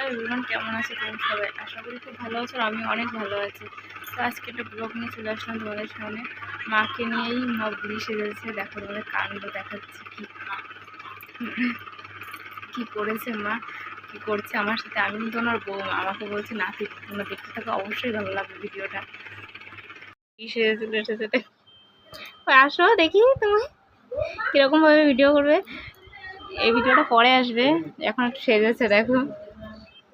Hello everyone, কেমন আছে? তোমরা সবাই? আশা করি খুব ভালো আছো আমি অনেক ভালো আছি। তো আজকে একটা ব্লগ নিয়ে চলে আসলাম তোমাদের সামনে। মাকে নিয়েই মা বুড়ি সেজেছে। দেখো তোমাদের কাণ্ড দেখাচ্ছে কি কি করেছে মা? কি করছে আমার সাথে? আমি কিন্তু ওনার বউ, আমাকে বলছে নাতি তোমরা দেখতে থাকো, অবশ্যই ভালো লাগবে ভিডিওটা। কি সেজে চলে এসেছে দেখ। ওই আসো, দেখি তুমি কীরকমভাবে ভিডিও করবে। এই ভিডিওটা পরে আসবে। এখন একটু সেজেছে, দেখো।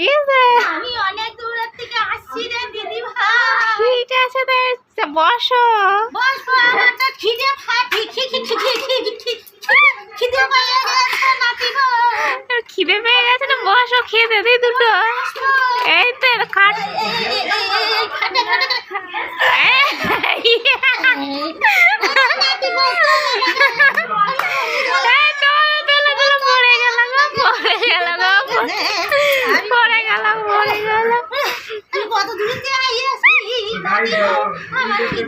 গেছে। আমি খিদে ফাটি পেয়ে গেছে না বসো খেয়ে দে দিই দুটো। এই তো খাট খাটে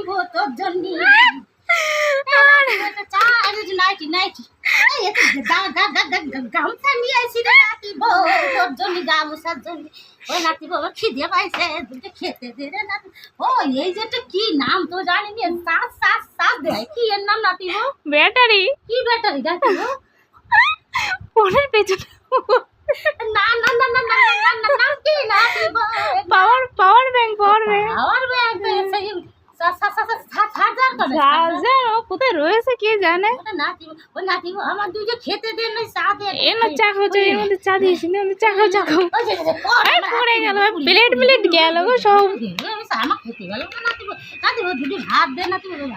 গো তোর জন্য একটা চা আর এই যে নাইটি নাইটি এই এত গা- গা- গা- গা- গা- গামছা নিয়ে এসি রে নাতি বউ তোর জন্য গামছার জন্য ওই নাতি বউ খিদে পাইছে দুটো খেতে দে রে নাতি ও এই যে একটা কি নাম তো জানি না সাস সাস সাস দেয় কি এর নাম নাতি বউ ব্যাটারি কি ব্যাটারি নাতি বউ ফোনের পেছনে না না না না না না না না কি নাতি পাওয়ার পাওয়ার ব্যাংক পাওয়ার ও কোথায় রয়েছে কে জানে? আমার দুই যে খেতে দেন না চা চা খাও চা এর মধ্যে চা দিয়েছি না চা খাও চা খাও। ওই যে- যে- যে, পড়, এই পড়ে গেল প্লেট প্লেট গেল গো সব। এই, এই, আমার খেতে গেল না। দুটি ভাত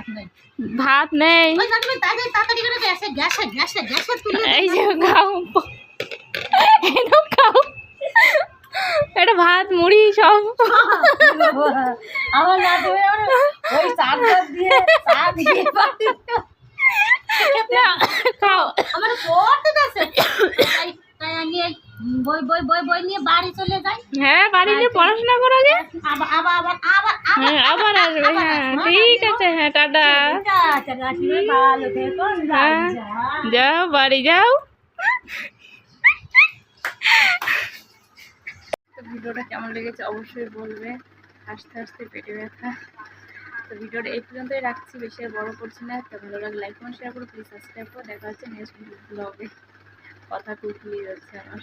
নাই। ভাত নেই। ওই তাড়াতাড়ি করে গ্যাসে গ্যাসে গ্যাসে গ্যাসে তুলে এই যে খাও। এনো খাও। এটা ভাত মুড়ি সব। আমার ওই চার্জার দিয়ে চা দিয়ে খাও। আমার পড়তে দেছে তাই তাই আমি বই বই বই বই নিয়ে বাড়ি চলে যাই। হ্যাঁ বাড়ি নিয়ে পড়াশোনা করো গে আবার আবার আবার আবার হ্যাঁ আবার আসবে। হ্যাঁ ঠিক আছে হ্যাঁ টাটা। রাখবে ভালো থেকো হ্যাঁ যাও। বাড়ি যাও। ভিডিওটা কেমন লেগেছে অবশ্যই বলবে। হাসতে হাসতে পেটে ব্যথা। তো ভিডিওটা এই পর্যন্তই রাখছি, বেশি আর বড় করছি না। তো ভালো লাগলে লাইক কমেন্ট শেয়ার করো প্লিজ সাবস্ক্রাইব করো। দেখা হচ্ছে নেক্সট ব্লগে কথা টুকলিয়ে যাচ্ছে আমার।